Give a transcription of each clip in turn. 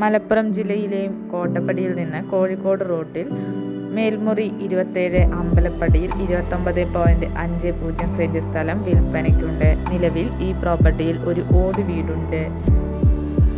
മലപ്പുറം ജില്ലയിലെ കോട്ടപ്പടിയിൽ നിന്ന് കോഴിക്കോട് റൂട്ടിൽ മേൽമുറി ഇരുപത്തേഴ് അമ്പലപ്പടിയിൽ ഇരുപത്തൊമ്പത് പോയിന്റ് അഞ്ച് പൂജ്യം സെന്റ് സ്ഥലം വിൽപ്പനയ്ക്കുണ്ട്. നിലവിൽ ഈ പ്രോപ്പർട്ടിയിൽ ഒരു ഓട് വീടുണ്ട്.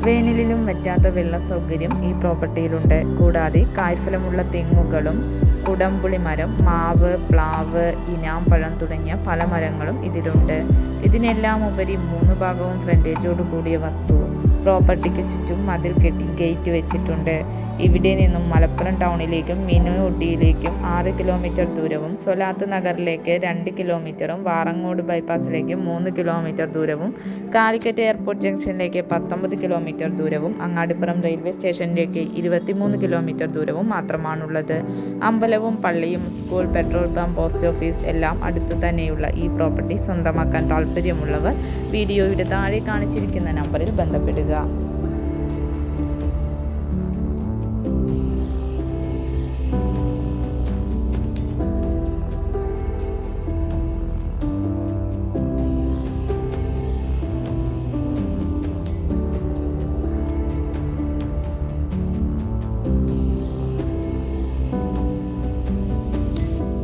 വേനലിലും വറ്റാത്ത വെള്ള സൗകര്യം ഈ പ്രോപ്പർട്ടിയിലുണ്ട്. കൂടാതെ കായ്ഫലമുള്ള തെങ്ങുകളും കുടംപുളി മരം മാവ് പ്ലാവ് ഇനാം പഴം തുടങ്ങിയ പല മരങ്ങളും ഇതിലുണ്ട്. ഇതിനെല്ലാം ഉപരി മൂന്ന് ഭാഗവും ഫ്രണ്ടേജോട് കൂടിയ വസ്തു. പ്രോപ്പർട്ടിക്ക് ചുറ്റും മതിൽ കെട്ടി ഗേറ്റ് വെച്ചിട്ടുണ്ട്. ഇവിടെ നിന്നും മലപ്പുറം ടൗണിലേക്കും മിനുഊട്ടിയിലേക്കും ആറ് കിലോമീറ്റർ ദൂരവും സൊലാത്ത് നഗറിലേക്ക് രണ്ട് കിലോമീറ്ററും വാറങ്ങോട് ബൈപ്പാസിലേക്ക് മൂന്ന് കിലോമീറ്റർ ദൂരവും കാലിക്കറ്റ് എയർപോർട്ട് ജംഗ്ഷനിലേക്ക് പത്തൊമ്പത് കിലോമീറ്റർ ദൂരവും അങ്ങാടിപ്പുറം റെയിൽവേ സ്റ്റേഷനിലേക്ക് ഇരുപത്തിമൂന്ന് കിലോമീറ്റർ ദൂരവും മാത്രമാണുള്ളത്. അമ്പലവും പള്ളിയും school petrol pump post office എല്ലാം അടുത്ത് തന്നെയുള്ള ഈ പ്രോപ്പർട്ടി സ്വന്തമാക്കാൻ താല്പര്യമുള്ളവർ വീഡിയോയുടെ താഴെ കാണിച്ചിരിക്കുന്ന നമ്പറിൽ ബന്ധപ്പെടുക.